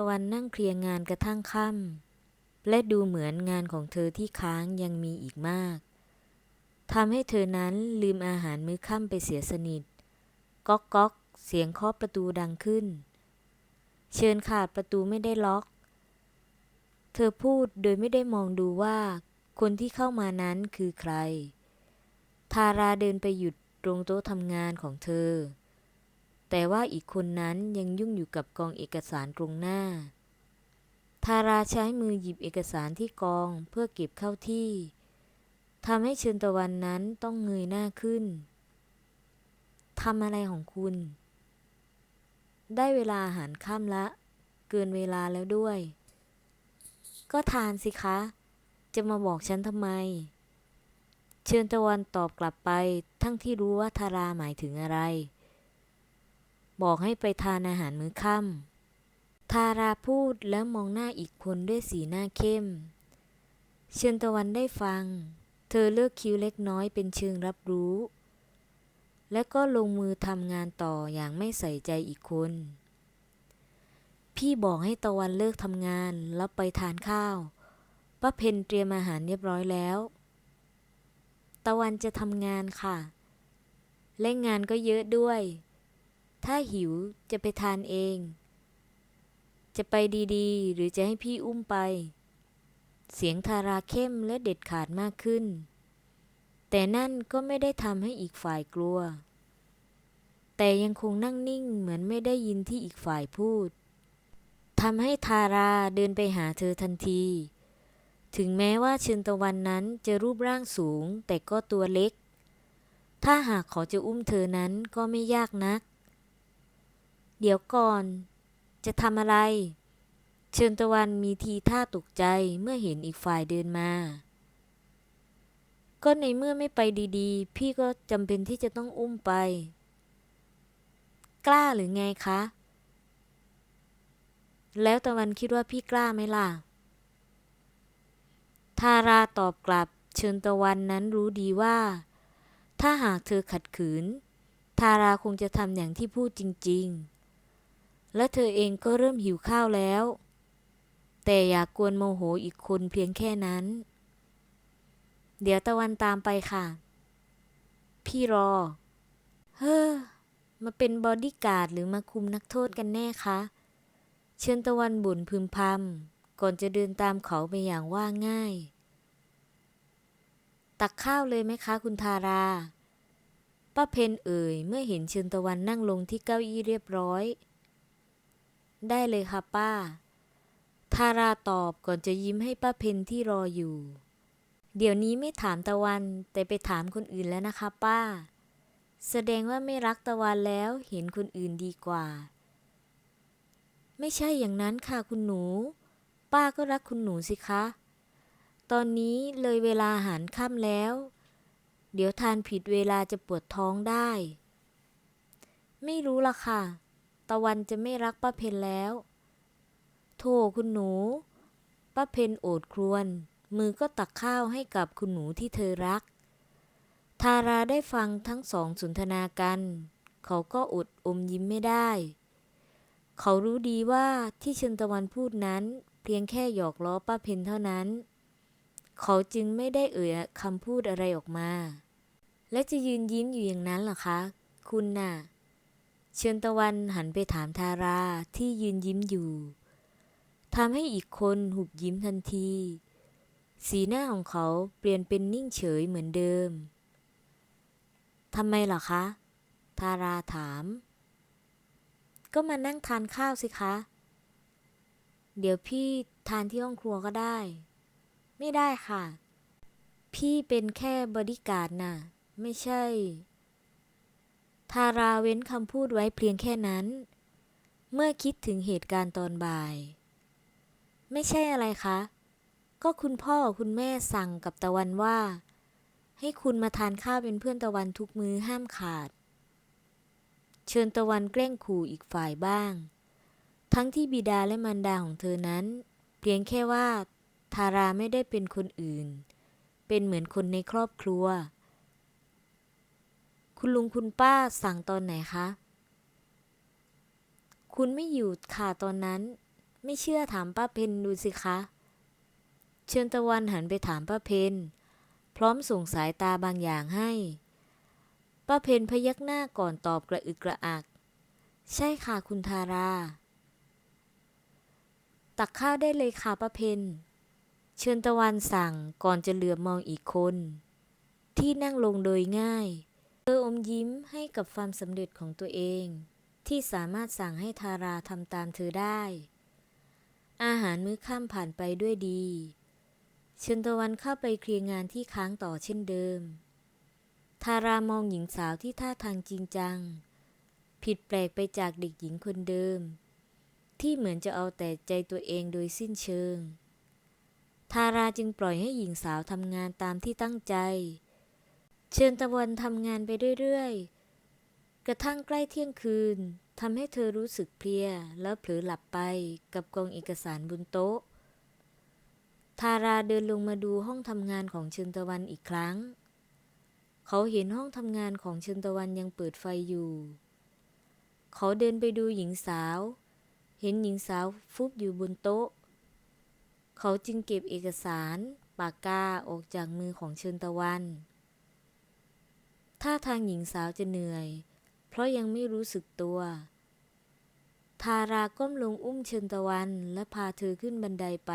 ตะวันนั่งเคลียร์งานกระทั่งค่ำและดูเหมือนงานของเธอที่ค้างยังมีอีกมากทำให้เธอนั้นลืมอาหารมื้อค่ำไปเสียสนิท ก๊อกก๊อกเสียงเคาะประตูดังขึ้น เชิญค่ะประตูไม่ได้ล็อก เธอพูดโดยไม่ได้มองดูว่า คนที่เข้ามานั้นคือใคร ทาราเดินไปหยุดตรงโต๊ะทำงานของเธอ แต่ว่าอีกคนนั้นยังยุ่งอยู่กับกองเอกสารตรงหน้า ทาราใช้มือหยิบเอกสารที่กองเพื่อเก็บเข้าที่ทำให้เชิญตะวันนั้นต้องเงยหน้าขึ้นทำอะไรของคุณ ได้เวลาอาหารค่ำละ เกินเวลาแล้วด้วย ก็ทานสิคะ จะมาบอกฉันทำไม เชิญตะวันตอบกลับไป ทั้งที่รู้ว่าทาราหมายถึงอะไร บอกให้ไปทานอาหารมื้อค่ำทาราพูดแล้วมองหน้าอีกคนด้วยสีหน้าเข้ม เชิญตะวันได้ฟัง เธอเลิกคิ้วเล็กน้อยเป็นเชิงรับรู้ และก็ลงมือทำงานต่ออย่างไม่ใส่ใจอีกคน พี่บอกให้ตะวันเลิกทำงานแล้วไปทานข้าวป้าเพนเตรียมอาหารเรียบร้อยแล้ว ตะวันจะทำงานค่ะ และงานก็เยอะด้วย ถ้าหิวจะไปทานเอง จะไปดีๆ หรือจะให้พี่อุ้มไป เสียงทาราเข้มและเด็ดขาดมากขึ้น แต่นั่นก็ไม่ได้ทำให้อีกฝ่ายกลัว แต่ยังคงนั่งนิ่งเหมือนไม่ได้ยินที่อีกฝ่ายพูดทำให้ทาราเดินไปหาเธอทันที ถึงแม้ว่าเชิญตะวันนั้นจะรูปร่างสูงแต่ก็ตัวเล็ก ถ้าหากขาจะอุ้มเธอนั้นก็ไม่ยากนัก เดี๋ยวก่อน จะทำอะไร เชิญตะวันมีทีท่าตกใจเมื่อเห็นอีกฝ่ายเดินมา ก็ในเมื่อไม่ไปดีๆ พี่ก็จำเป็นที่จะต้องอุ้มไป กล้าหรือไงคะ แล้วตะวันคิดว่าพี่กล้าไหมล่ะ ทาราตอบกลับ เชิญตะวันนั้นรู้ดีว่า ถ้าหากเธอขัดขืน ทาราคงจะทำอย่างที่พูดจริง ๆ และเธอเองก็เริ่มหิวข้าวแล้ว แต่อย่ากกวนโมโหอีกคนเพียงแค่นั้น เดี๋ยวตะวันตามไปค่ะ พี่รอ เฮ้อ มาเป็นบอดี้การ์ดหรือมาคุมนักโทษกันแน่คะ เชิญตะวันบ่นพึมพำก่อนจะเดินตามเขาไปอย่างว่าง่าย ตักข้าวเลยไหมคะคุณทาราป้าเพนเอ่ย เมื่อเห็นเชิญตะวันนั่งลงที่เก้าอี้เรียบร้อย ได้เลยค่ะป้า ทาราตอบก่อนจะยิ้มให้ป้าเพนที่รออยู่ เดี๋ยวนี้ไม่ถามตะวันแต่ไปถามคนอื่นแล้วนะคะป้า แสดงว่าไม่รักตะวันแล้วเห็นคนอื่นดีกว่า ไม่ใช่อย่างนั้นค่ะคุณหนู ป้าก็รักคุณหนูสิคะ ตอนนี้เลยเวลาอาหารค่ำแล้ว เดี๋ยวทานผิดเวลาจะปวดท้องได้ ไม่รู้ละค่ะ ตะวันจะไม่รักป้าเพนแล้ว โธ่คุณหนู ป้าเพนโอดครวญมือก็ตักข้าวให้กับคุณหนูที่เธอรัก ทาราได้ฟังทั้งสองสนทนากัน เขาก็อดอมยิ้มไม่ได้ เขารู้ดีว่าที่เชิญตะวันพูดนั้น เพียงแค่หยอกล้อป้าเพนเท่านั้น เขาจึงไม่ได้เอ่ยคำพูดอะไรออกมา และจะยืนยิ้มอยู่อย่างนั้นหรอคะ คุณน่ะ เชิญตะวันหันไปถามทาราที่ยืนยิ้มอยู่ทำให้อีกคนหุบยิ้มทันที สีหน้าของเขาเปลี่ยนเป็นนิ่งเฉยเหมือนเดิมทำไมเหรอคะ ทาราถาม ก็มานั่งทานข้าวสิคะ เดี๋ยวพี่ทานที่ห้องครัวก็ได้ ไม่ได้ค่ะ พี่เป็นแค่บอดี้การ์ดน่ะ ไม่ใช่ ทาราเว้นคำพูดไว้เพียงแค่นั้น เมื่อคิดถึงเหตุการณ์ตอนบ่าย ไม่ใช่อะไรคะ ก็คุณพ่อคุณแม่สั่งกับตะวันว่า ให้คุณมาทานข้าวเป็นเพื่อนตะวันทุกมื้อห้ามขาด เชิญตะวันแกล้งขู่อีกฝ่ายบ้าง ทั้งที่บิดาและมารดาของเธอนั้น เพียงแค่ว่า ทาราไม่ได้เป็นคนอื่น เป็นเหมือนคนในครอบครัว คุณลุงคุณป้าสั่งตอนไหนคะ คุณไม่อยู่ค่ะตอนนั้น ไม่เชื่อถามป้าเพนดูสิคะ เชิญตะวันหันไปถามป้าเพนพร้อมส่งสายตาบางอย่างให้ ป้าเพนพยักหน้าก่อนตอบกระอึกกระอัก ใช่ค่ะคุณทารา ตักข้าวได้เลยค่ะป้าเพนเชิญตะวันสั่งก่อนจะเหลือบมองอีกคน ที่นั่งลงโดยง่าย เธออมยิ้มให้กับความสำเร็จของตัวเอง ที่สามารถสั่งให้ทาราทำตามเธอได้ อาหารมื้อค่ำผ่านไปด้วยดีเชิญตะวันเข้าไปเคลียร์งานที่ค้างต่อเช่นเดิม ทารามองหญิงสาวที่ท่าทางจริงจัง ผิดแปลกไปจากเด็กหญิงคนเดิม ที่เหมือนจะเอาแต่ใจตัวเองโดยสิ้นเชิง ทาราจึงปล่อยให้หญิงสาวทำงานตามที่ตั้งใจ เชิญตะวันทำงานไปเรื่อยๆ กระทั่งใกล้เที่ยงคืนทำให้เธอรู้สึกเพลียแล้วเผลอหลับไปกับกองเอกสารบนโต๊ะ ทาราเดินลงมาดูห้องทำงานของเชิญตะวันอีกครั้ง เขาเห็นห้องทำงานของเชิญตะวันยังเปิดไฟอยู่ เขาเดินไปดูหญิงสาว เห็นหญิงสาวฟุบอยู่บนโต๊ะ เขาจึงเก็บเอกสารปากกาออกจากมือของเชิญตะวัน ท่าทางหญิงสาวจะเหนื่อย เพราะยังไม่รู้สึกตัว ทาราก้มลงอุ้มเชิญตะวันและพาเธอขึ้นบันไดไป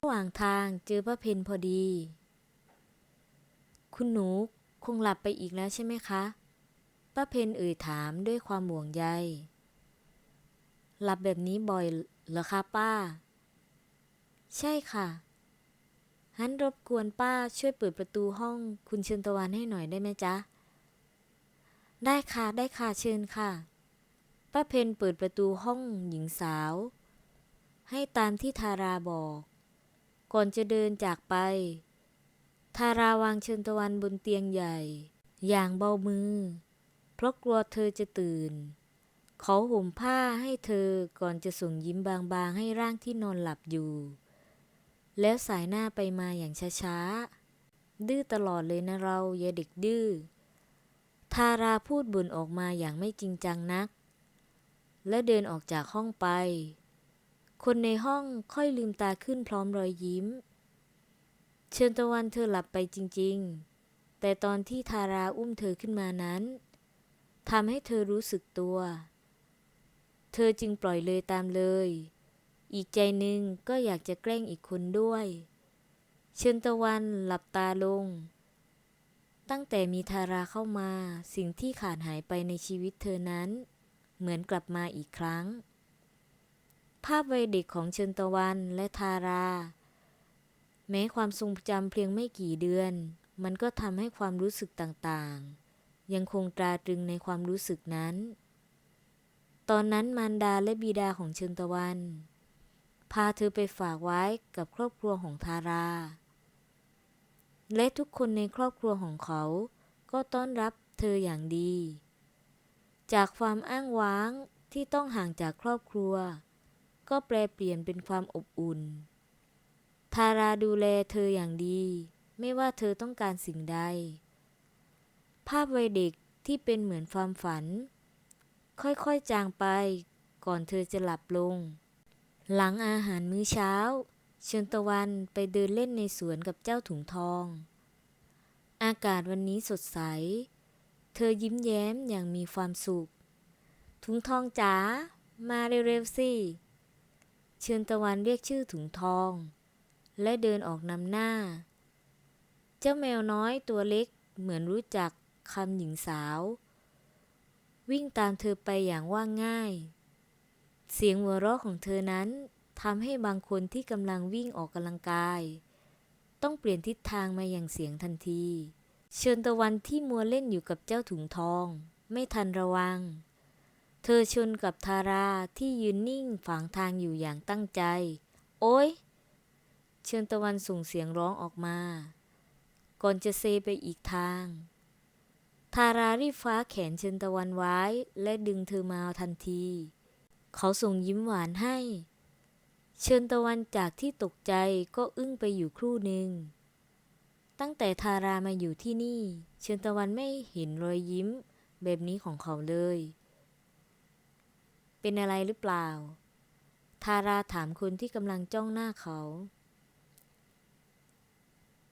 ระหว่างทางเจอป้าเพนพอดี คุณหนูคงหลับไปอีกแล้วใช่ไหมคะ ป้าเพนเอ่ยถามด้วยความห่วงใย หลับแบบนี้บ่อยเหรอคะป้า ใช่ค่ะฮันรบกวนป้าช่วยเปิดประตูห้องคุณเชิญตะวันให้หน่อยได้ไหมจ๊ะ ได้ค่ะได้ค่ะเชิญค่ะป้าเพนเปิดประตูห้องหญิงสาว ให้ตามที่ทาราบอก ก่อนจะเดินจากไป ทาราวางเชิญตะวันบนเตียงใหญ่ อย่างเบามือ เพราะกลัวเธอจะตื่น เขาห่มผ้าให้เธอก่อนจะส่งยิ้มบางๆให้ร่างที่นอนหลับอยู่ แล้วสายหน้าไปมาอย่างช้าๆ ดื้อตลอดเลยนะเราอย่าเด็กดื้อ ทาราพูดบ่นออกมาอย่างไม่จริงจังนัก และเดินออกจากห้องไป คนในห้องค่อยลืมตาขึ้นพร้อมรอยยิ้ม เชิญตะวันเธอหลับไปจริง ๆ แต่ตอนที่ทาราอุ้มเธอขึ้นมานั้นทำให้เธอรู้สึกตัว เธอจึงปล่อยเลยตามเลย อีกใจหนึ่งก็อยากจะแกล้งอีกคนด้วย เชิญตะวันหลับตาลง ตั้งแต่มีทาราเข้ามา สิ่งที่ขาดหายไปในชีวิตเธอนั้น เหมือนกลับมาอีกครั้ง ภาพวัยเด็กของเชิญตะวันและทารา แม้ความทรงจำเพียงไม่กี่เดือน มันก็ทำให้ความรู้สึกต่างๆ ยังคงตราตรึงในความรู้สึกนั้น ตอนนั้นมารดาและบิดาของเชิญตะวัน พาเธอไปฝากไว้กับครอบครัวของทารา และทุกคนในครอบครัวของเขา ก็ต้อนรับเธออย่างดี จากความอ้างว้างที่ต้องห่างจากครอบครัว ก็แปลเปลี่ยนเป็นความอบอุ่น ทาราดูแลเธออย่างดี ไม่ว่าเธอต้องการสิ่งใด ภาพวัยเด็กที่เป็นเหมือนความฝัน ค่อยๆจางไปก่อนเธอจะหลับลง หลังอาหารมื้อเช้า เชิญตะวันไปเดินเล่นในสวนกับเจ้าถุงทอง อากาศวันนี้สดใส เธอยิ้มแย้มอย่างมีความสุข ถุงทองจ๋า มาเร็วๆสิ เชิญตะวันเรียกชื่อถุงทอง และเดินออกนำหน้า เจ้าแมวน้อยตัวเล็กเหมือนรู้จักคำหญิงสาว วิ่งตามเธอไปอย่างว่าง่าย เสียงหัวเราะของเธอนั้น ทำให้บางคนที่กำลังวิ่งออกกำลังกาย ต้องเปลี่ยนทิศทางมาอย่างเสียงทันที เชิญตะวันที่มัวเล่นอยู่กับเจ้าถุงทอง ไม่ทันระวัง เธอชนกับทาราที่ยืนนิ่งฝังทางอยู่อย่างตั้งใจ โอ๊ยเชิญตะวันส่งเสียงร้องออกมา ก่อนจะเซไปอีกทาง ทารารีฟ้าแขนเชิญตะวันไว้ และดึงเธอมาทันที เขาส่งยิ้มหวานให้ เชิญตะวันจากที่ตกใจก็อึ้งไปอยู่ครู่หนึ่ง ตั้งแต่ทารามาอยู่ที่นี่ เชิญตะวันไม่เห็นรอยยิ้ม แบบนี้ของเขาเลย เป็นอะไรหรือเปล่า ทาราถามคนที่กำลังจ้องหน้าเขา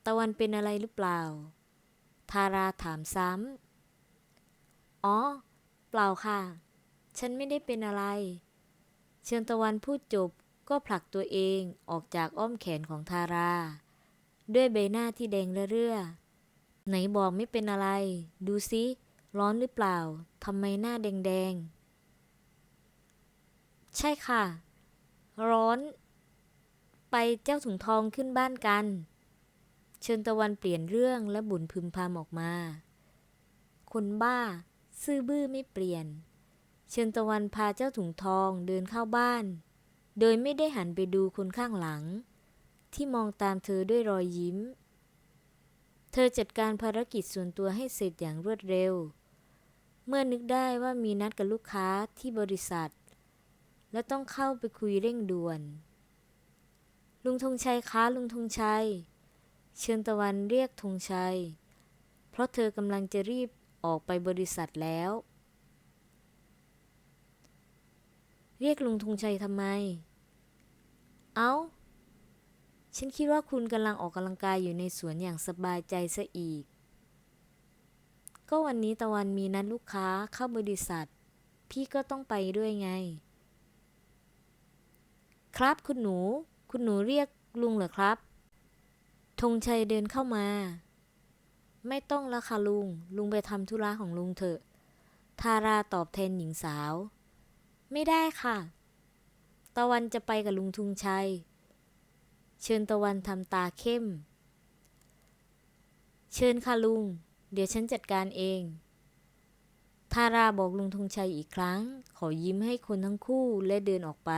ตะวันเป็นอะไรหรือเปล่า ทาราถามซ้ำ อ๋อ เปล่าค่ะ ฉันไม่ได้เป็นอะไร เชิญตะวันพูดจบ ก็ผลักตัวเองออกจากอ้อมแขนของทารา ด้วยใบหน้าที่แดงระเรื่อ ไหนบอกไม่เป็นอะไร ดูสิร้อนหรือเปล่าทำไมหน้าแดงๆ ใช่ค่ะ ร้อน ไปเจ้าถุงทองขึ้นบ้านกัน เชิญตะวันเปลี่ยนเรื่องและบุญพึมพำออกมา คนบ้า ซื่อบื้อไม่เปลี่ยน เชิญตะวันพาเจ้าถุงทองเดินเข้าบ้าน โดยไม่ได้หันไปดูคนข้างหลัง ที่มองตามเธอด้วยรอยยิ้ม เธอจัดการภารกิจส่วนตัวให้เสร็จอย่างรวดเร็ว เมื่อนึกได้ว่ามีนัดกับลูกค้าที่บริษัท และต้องเข้าไปคุยเร่งด่วน ลุงธงชัยคะลุงธงชัย เชิญตะวันเรียกธงชัย เพราะเธอกำลังจะรีบออกไปบริษัทแล้วเรียกลุงธงชัยทำไม เอา้า ฉันคิดว่าคุณกำลังออกกำลังกายอยู่ในสวนอย่างสบายใจซะอีก ก็วันนี้ตะวันมีนัดลูกค้าเข้าบริษัท พี่ก็ต้องไปด้วยไง ครับคุณหนู คุณหนูเรียกลุงเหรอครับ ธงชัยเดินเข้ามา ไม่ต้องล้วค่ะลุง ลุงไปทำธุระของลุงเถอะ ทาราตอบแทนหญิงสาว ไม่ได้ค่ะ ตะวันจะไปกับลุงทุงชัย เชิญตะวันทำตาเข้ม เชิญค่ะลุง เดี๋ยวฉันจัดการเอง ทาราบอกลุงธงชัยอีกครั้ง ขอยิ้มให้คนทั้งคู่และเดินออกไป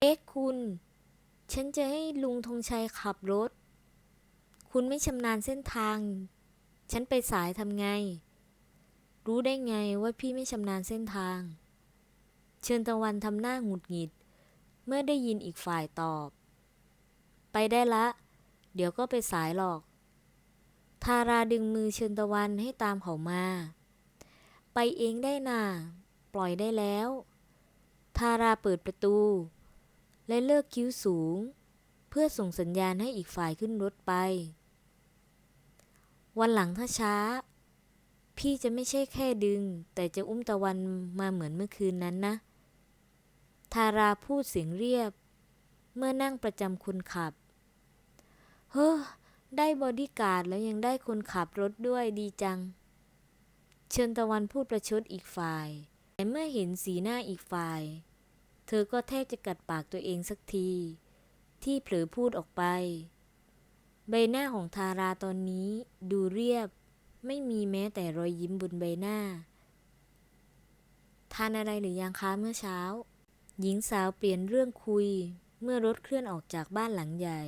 เอ๊ะคุณ ฉันจะให้ลุงธงชัยขับรถ คุณไม่ชำนาญเส้นทาง ฉันไปสายทำไง รู้ได้ไงว่าพี่ไม่ชำนาญเส้นทาง เชิญตะวันทำหน้าหงุดหงิด เมื่อได้ยินอีกฝ่ายตอบ ไปได้ละ เดี๋ยวก็ไปสายหรอก ทาราดึงมือเชิญตะวันให้ตามเขามา ไปเองได้น่ะ ปล่อยได้แล้ว ทาราเปิดประตู และเลิกคิ้วสูง เพื่อส่งสัญญาณให้อีกฝ่ายขึ้นรถไป วันหลังถ้าช้า พี่จะไม่ใช่แค่ดึง แต่จะอุ้มตะวันมาเหมือนเมื่อคืนนั้นนะ ทาราพูดเสียงเรียบ เมื่อนั่งประจำคนขับ เฮ้อ ได้บอดี้การ์ดแล้วยังได้คนขับรถด้วยดีจัง เชิญตะวันพูดประชดอีกฝ่าย แต่เมื่อเห็นสีหน้าอีกฝ่าย เธอก็แทบจะกัดปากตัวเองสักที ที่เผลอพูดออกไป ใบหน้าของทาราตอนนี้ดูเรียบ ไม่มีแม้แต่รอยยิ้มบนใบหน้า ทานอะไรหรือยังคะเมื่อเช้า หญิงสาวเปลี่ยนเรื่องคุยเมื่อรถเคลื่อนออกจากบ้านหลังใหญ่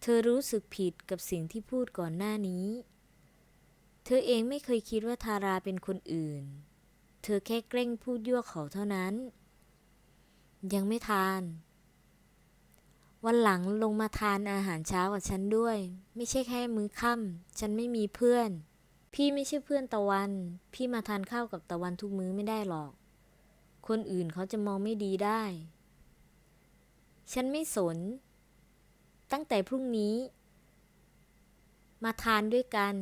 เธอรู้สึกผิดกับสิ่งที่พูดก่อนหน้านี้ เธอเองไม่เคยคิดว่าทาราเป็นคนอื่น เธอแค่เกล้งพูดยั่วเขาเท่านั้น ยังไม่ทาน วันหลังลงมาทานอาหารเช้ากับฉันด้วย ไม่ใช่แค่มื้อค่ำฉันไม่มีเพื่อน พี่ไม่ใช่เพื่อนตะวัน พี่มาทานข้าวกับตะวันทุกมื้อไม่ได้หรอก คนอื่นเขาจะมองไม่ดีได้ ฉันไม่สน ตั้งแต่พรุ่งนี้ มาทานด้วยกัน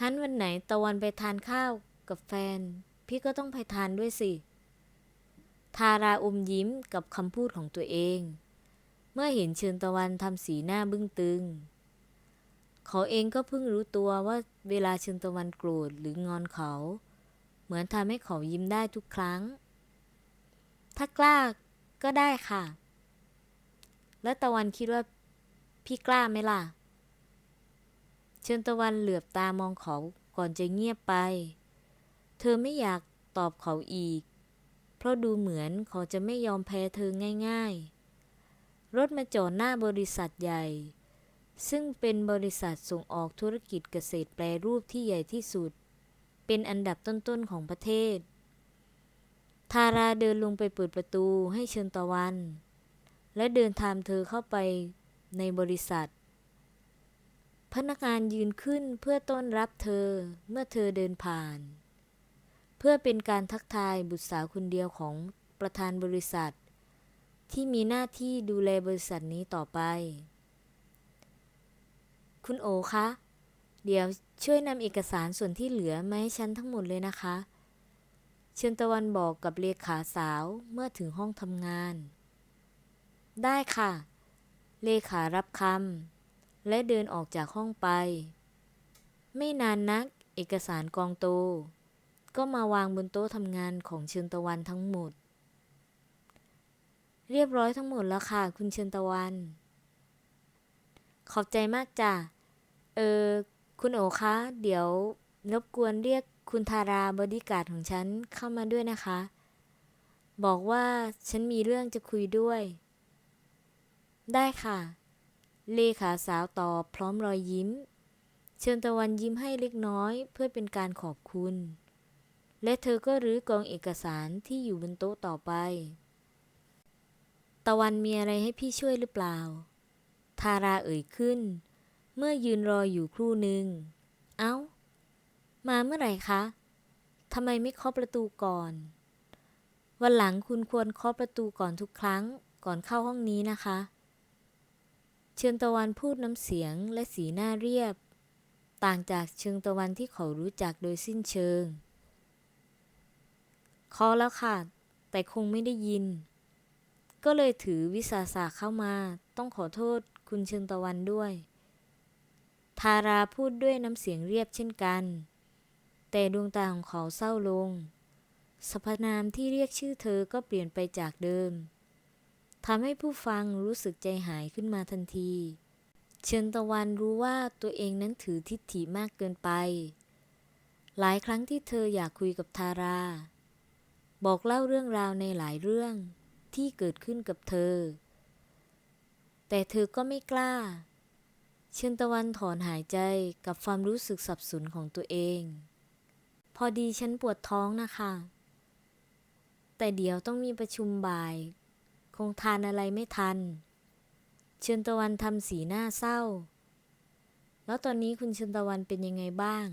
ฮันวันไหนตะวันไปทานข้าวกับแฟน พี่ก็ต้องไปทานด้วยสิ ทาราอมยิ้มกับคำพูดของตัวเอง เมื่อเห็นเชิญตะวันทำสีหน้าบึ้งตึงเขาเองก็เพิ่งรู้ตัวว่าเวลาเชิญตะวันโกรธหรืองอนเขา เหมือนทำให้เขายิ้มได้ทุกครั้ง ถ้ากล้าก็ได้ค่ะ แล้วตะวันคิดว่าพี่กล้าไหมล่ะ เชิญตะวันเหลือบตามองเขาก่อนจะเงียบไป เธอไม่อยากตอบเขาอีก เพราะดูเหมือนเขาจะไม่ยอมแพ้เธอง่าย ๆ รถมาจอดหน้าบริษัทใหญ่ ซึ่งเป็นบริษัทส่งออกธุรกิจเกษตรแปรรูปที่ใหญ่ที่สุด เป็นอันดับต้นๆของประเทศ ทาราเดินลงไปเปิดประตูให้เชิญตะวัน และเดินตามเธอเข้าไปในบริษัท พนักงานยืนขึ้นเพื่อต้อนรับเธอเมื่อเธอเดินผ่าน เพื่อเป็นการทักทายบุตรสาวคนเดียวของประธานบริษัท ที่มีหน้าที่ดูแลบริษัทนี้ต่อไป คุณโอคะ เดี๋ยวช่วยนำเอกสารส่วนที่เหลือมาให้ฉันทั้งหมดเลยนะคะ เชิญตะวันบอกกับเลขาสาวเมื่อถึงห้องทำงาน ได้ค่ะ เลขารับคำและเดินออกจากห้องไป ไม่นานนัก เอกสารกองโต ก็มาวางบนโต๊ะทำงานของเชิญตะวันทั้งหมด เรียบร้อยทั้งหมดแล้วค่ะ คุณเชิญตะวัน ขอบใจมากจ้ะเออ คุณโอคะ เดี๋ยวรบกวนเรียกคุณทาราบอดี้การ์ดของฉันเข้ามาด้วยนะคะ บอกว่าฉันมีเรื่องจะคุยด้วย ได้ค่ะ เลขาสาวตอบพร้อมรอยยิ้ม เชิญตะวันยิ้มให้เล็กน้อยเพื่อเป็นการขอบคุณ และเธอก็รื้อกองเอกสารที่อยู่บนโต๊ะต่อไป ตะวันมีอะไรให้พี่ช่วยหรือเปล่า ทาราเอ่ยขึ้น เมื่อยืนรออยู่ครู่หนึ่ง เอ้า มาเมื่อไหร่คะทำไมไม่เคาะประตูก่อน วันหลังคุณควรเคาะประตูก่อนทุกครั้งก่อนเข้าห้องนี้นะคะ เชิญตะวันพูดน้ำเสียงและสีหน้าเรียบ ต่างจากเชิงตะวันที่เขารู้จักโดยสิ้นเชิงเคาะแล้วค่ะ แต่คงไม่ได้ยิน ก็เลยถือวิสาสะเข้ามา ต้องขอโทษคุณเชิงตะวันด้วย ทาราพูดด้วยน้ำเสียงเรียบเช่นกัน แต่ดวงตาของเขาเศร้าลงสรรพนามที่เรียกชื่อเธอก็เปลี่ยนไปจากเดิมทำให้ผู้ฟังรู้สึกใจหายขึ้นมาทันที เชิญตะวันรู้ว่าตัวเองนั้นถือทิฏฐิมากเกินไป หลายครั้งที่เธออยากคุยกับทารา บอกเล่าเรื่องราวในหลายเรื่องที่เกิดขึ้นกับเธอ แต่เธอก็ไม่กล้า เชิญตะวันถอนหายใจกับความรู้สึกสับสนของตัวเอง พอดีฉันปวดท้องนะคะ แต่เดี๋ยวต้องมีประชุมบ่าย คงทานอะไรไม่ทัน เชิญตะวันทำสีหน้าเศร้า แล้วตอนนี้คุณเชิญตะวันเป็นยังไงบ้าง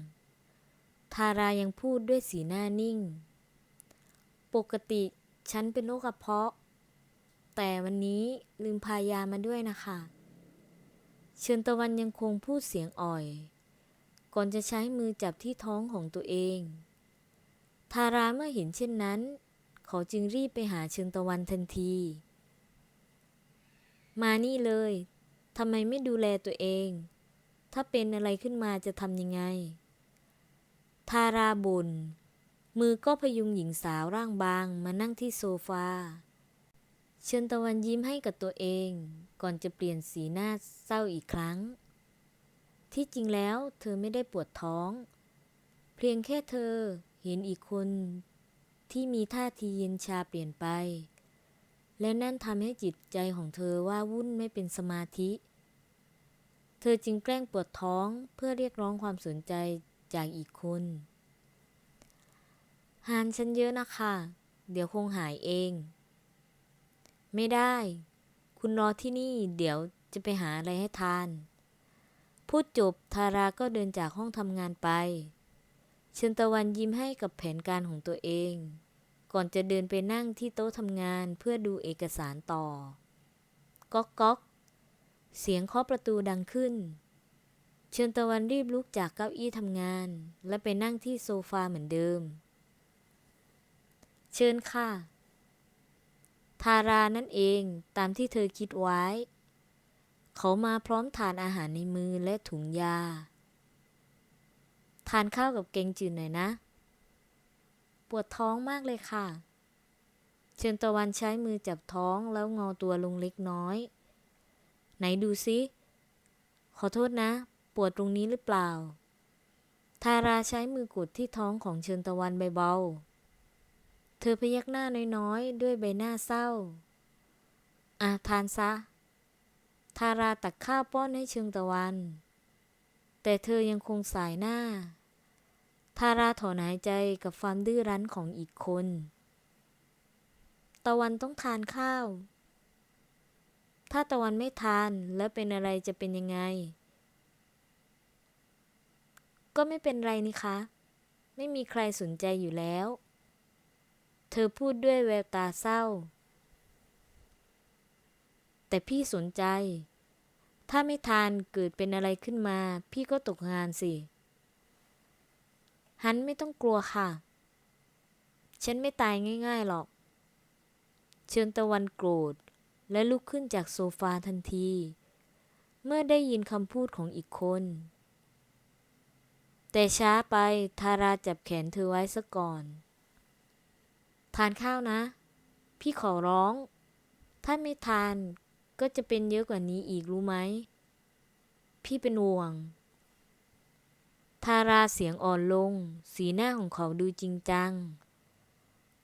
ทารายังพูดด้วยสีหน้านิ่ง ปกติฉันเป็นโรคกระเพาะ แต่วันนี้ลืมพายามาด้วยนะคะ เชิญตะวันยังคงพูดเสียงอ่อย ก่อนจะใช้มือจับที่ท้องของตัวเอง ทาราเมื่อเห็นเช่นนั้น เขาจึงรีบไปหาเชิญตะวันทันที มานี่เลยทำไมไม่ดูแลตัวเอง ถ้าเป็นอะไรขึ้นมาจะทำยังไง ทาราบน่นมือก็พยุงหญิงสาวร่างบางมานั่งที่โซฟา เชิญตะวันยิ้มให้กับตัวเอง ก่อนจะเปลี่ยนสีหน้าเศร้าอีกครั้ง ที่จริงแล้วเธอไม่ได้ปวดท้อง เพียงแค่เธอเห็นอีกคนที่มีท่าทีเย็นชาเปลี่ยนไป และนั่นทำให้จิตใจของเธอว่าวุ่นไม่เป็นสมาธิ เธอจึงแกล้งปวดท้องเพื่อเรียกร้องความสนใจจากอีกคนหานฉันเยอะนะคะ เดี๋ยวคงหายเอง ไม่ได้ คุณรอที่นี่เดี๋ยวจะไปหาอะไรให้ทาน พูดจบทาราก็เดินจากห้องทำงานไป เชิญตะวันยิ้มให้กับแผนการของตัวเอง ก่อนจะเดินไปนั่งที่โต๊ะทำงานเพื่อดูเอกสารต่อ ก๊อกก๊อก เสียงเคาะประตูดังขึ้น เชิญตะวันรีบลุกจากเก้าอี้ทำงาน และไปนั่งที่โซฟาเหมือนเดิม เชิญค่ะ ทารานั่นเองตามที่เธอคิดไว้ เขามาพร้อมทานอาหารในมือและถุงยา ทานข้าวกับเกงจืดหน่อยนะ ปวดท้องมากเลยค่ะ เชิญตะวันใช้มือจับท้องแล้วงอตัวลงเล็กน้อย ไหนดูซิ ขอโทษนะ ปวดตรงนี้หรือเปล่า ทาราใช้มือกดที่ท้องของเชิญตะวันเบาๆ ธอพยักหน้าน้อยๆ ด้วยใบหน้าเศร้า อะทานซะ ทาราตักข้าวป้อนให้เชิงตะวัน แต่เธอยังคงสายหน้า ทาราถอนหายใจกับความดื้อรั้นของอีกคน ตะวันต้องทานข้าว ถ้าตะวันไม่ทานแล้วเป็นอะไรจะเป็นยังไง ก็ไม่เป็นไรนี่คะ ไม่มีใครสนใจอยู่แล้ว ธอพูดด้วยแววตาเศร้า แต่พี่สนใจ ถ้าไม่ทานเกิดเป็นอะไรขึ้นมา พี่ก็ตกงานสิ ฮันไม่ต้องกลัวค่ะ ฉันไม่ตายง่าย ๆหรอก เชิญตะวันโกรธ และลุกขึ้นจากโซฟาทันที เมื่อได้ยินคำพูดของอีกคน แต่ช้าไปทาราจับแขนเธอไว้ซะก่อน ทานข้าวนะ พี่ขอร้อง ถ้าไม่ทานก็จะเป็นเยอะกว่านี้อีกรู้ไหม พี่เป็นห่วง ทาราเสียงอ่อนลง สีหน้าของเขาดูจริงจัง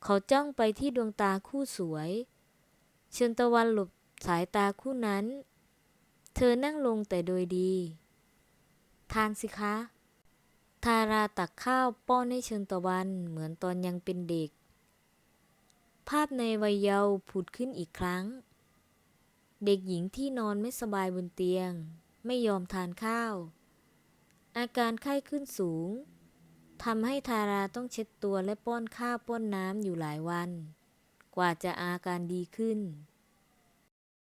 เขาจ้องไปที่ดวงตาคู่สวย เชิญตะวันหลบสายตาคู่นั้น เธอนั่งลงแต่โดยดี ทานสิคะ ทาราตักข้าวป้อนให้เชิญตะวันเหมือนตอนยังเป็นเด็ก ภาพในวัยเยาว์ผุดขึ้นอีกครั้ง เด็กหญิงที่นอนไม่สบายบนเตียง ไม่ยอมทานข้าว อาการไข้ขึ้นสูงทำให้ทาราต้องเช็ดตัวและป้อนข้าวป้อนน้ำอยู่หลายวัน กว่าจะอาการดีขึ้น